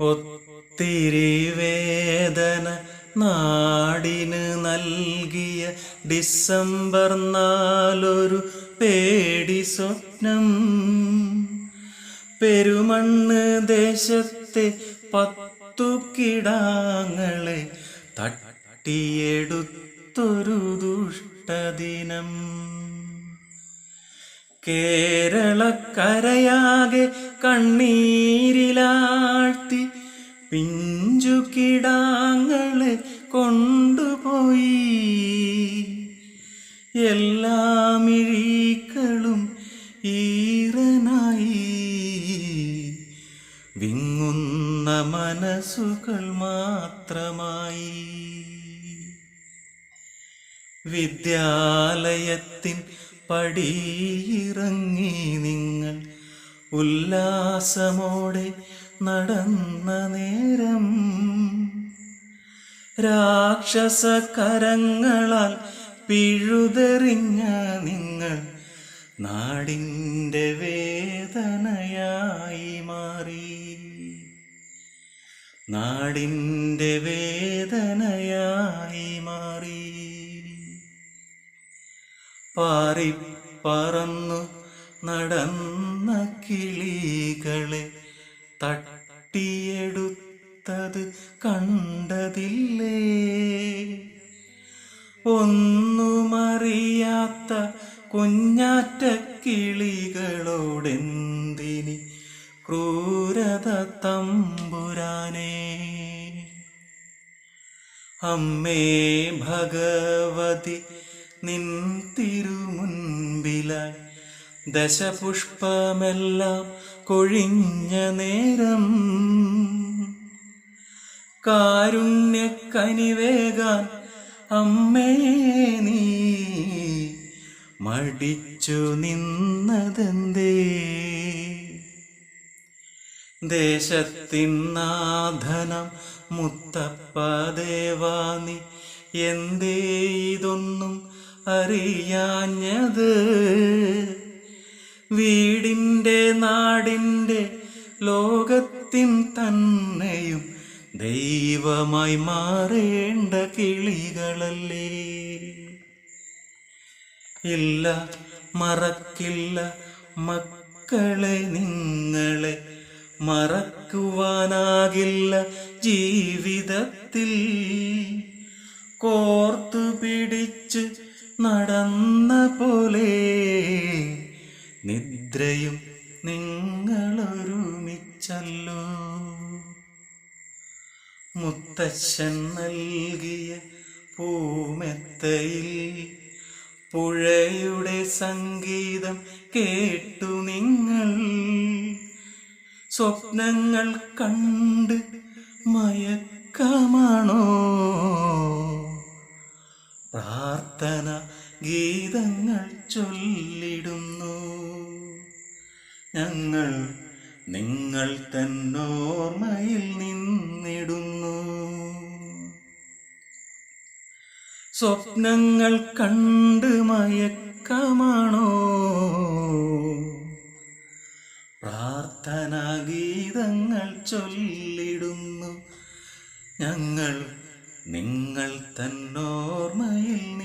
ഒത്തിരി വേദന നാടിന് നൽകിയ ഡിസംബർ നാലൊരു പേടി സ്വപ്നം. പെരുമണ്ണ് ദേശത്തെ പത്തു കിടാങ്ങളെ തട്ടിയെടുത്തൊരു ദുഷ്ടദിനം. കേരളക്കരയാകെ കണ്ണീരിലാഴ്ത്തി പിഞ്ചു കിടാങ്ങളെ കൊണ്ടുപോയി. എല്ലാ മിഴീക്കളും ഈറനായി. വിങ്ങുന്ന മനസ്സുകൾ മാത്രമായി. വിദ്യാലയത്തിൻ പടിയിറങ്ങി നിങ്ങൾ ഉല്ലാസമോടെ നടന്ന നേരം രാക്ഷസ കരങ്ങളാൽ പിഴുതെറിഞ്ഞ നിങ്ങൾ നാടിന്റെ വേദനയായി മാറി. നാടിന്റെ വേദനയായി മാറി. പാറിപ്പറന്നു നടന്ന കിളികളെ തട്ടിയെടുത്തത് കണ്ടതില്ലേ? ഒന്നുമറിയാത്ത കുഞ്ഞാറ്റ കിളികളോടെന്തിനി ക്രൂരത തമ്പുരാനേ? അമ്മേ ഭഗവതി നിൻ തിരുമുൻപിലായി ദശപുഷ്പമെല്ലാം കൊഴിഞ്ഞ നേരം കാരുണ്യ കാരുണ്യക്കനിവേകാൻ അമ്മേ നീ മടിച്ചു നിന്നതെന്തേ? ദേശത്തിൻ നാഥനം മുത്തപ്പ ദേവാനി എന്തേ ഇതൊന്നും അറിയാഞ്ഞത്? വീടിന്റെ നാടിന്റെ ലോകത്തിൻ തന്നെയും ദൈവമായി മാറേണ്ട കിളികളല്ലേ? ഇല്ല മറക്കില്ല മക്കളെ നിങ്ങളെ. മറക്കുവാനാകില്ല ജീവിതത്തിൽ. കോർത്തു പിടിച്ച് നടന്ന പോലെ നിദ്രയും നിങ്ങളൊരുമിച്ചല്ലോ. മുത്തശ്ശൻ നൽകിയ പൂമെത്തയിൽ പുഴയുടെ സംഗീതം കേട്ടു നിങ്ങൾ. സ്വപ്നങ്ങൾ കണ്ട് മയക്കമാണോ? പ്രാർത്ഥന ഗീതങ്ങൾ ചൊല്ലിടുന്നു ഞങ്ങൾ നിങ്ങൾ തന്നോർമ്മയിൽ നിന്നിടുന്നു. സ്വപ്നങ്ങൾ കണ്ട് മയക്കമാണോ? പ്രാർത്ഥനാ ഗീതങ്ങൾ ചൊല്ലിടുന്നു. ഞങ്ങൾ നിങ്ങൾ തന്നോർമ്മയിൽ